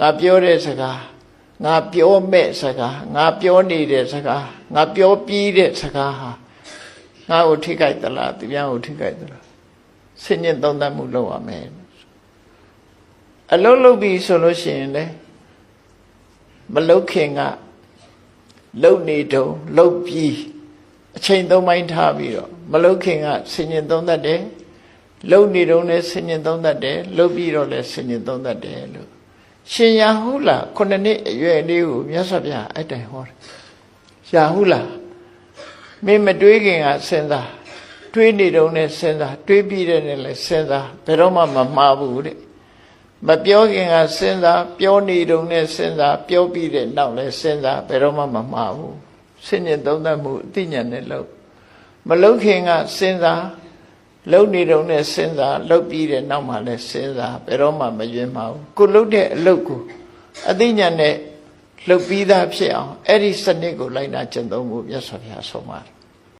ငါပြောတဲ့စကားငါပြောမဲ့စကားငါပြောနေတဲ့စကားငါပြောပြီးတဲ့စကားဟာငါ့ကိုထိခိုက်သလားသူများကိုထိခိုက်သလားဆင်ញင်သုံးသပ်မှုလုပ်ရမယ်အလုံးလုံးပြီဆိုလို့ရှိရင်လေမလုတ်ခင်ကလုံနေတုံလုတ်ပြီးအချိန်သုံးပိုင်းထားပြီးတော့မလုတ်ခင်ကဆင်ញင်သုံးသပ်တယ်လုံနေတုံလည်းဆင်ញင်သုံးသပ်တယ်လုတ်ပြီးတော့လည်းဆင်ញင်သုံးသပ်တယ်လို့ ရှင်ရဟုလာခုနှစ်နှစ်အရွယ်လေးကိုမြတ်စွာဘုရားအဲ့တိုင်ဟောတယ်ရာဟုလာမင်းမတွေးခင်ကစဉ်းစားတွေးနေတုံနဲ့စဉ်းစားတွေးပြီးတဲ့နဲ့လည်းစဉ်းစားဘယ်တော့မှမမှားဘူးတဲ့မပြောခင်ကစဉ်းစားပြောနေတုံနဲ့စဉ်းစားပြောပြီးတဲ့နောက်လည်းစဉ်းစားဘယ်တော့မှမမှားဘူးစဉ်းညင်သုံးသပ်မှုအသိဉာဏ်နဲ့လုပ်မလုပ်ခင်ကစဉ်းစား လုံနေတုံနဲ့စဉ်းစားလုပ်ပြီးတဲ့နောက်မှလည်းစဉ်းစားဘယ်တော့မှမယွင်းပါဘူးကိုလုပ်တဲ့အလုပ်ကိုအသိဉာဏ်နဲ့လှုပ်ပြီးသားဖြစ်အောင်အဲ့ဒီစနစ်ကိုလိုက်နာကျင့်သုံးဖို့မြတ်စွာဘုရားဆုံးပါတယ်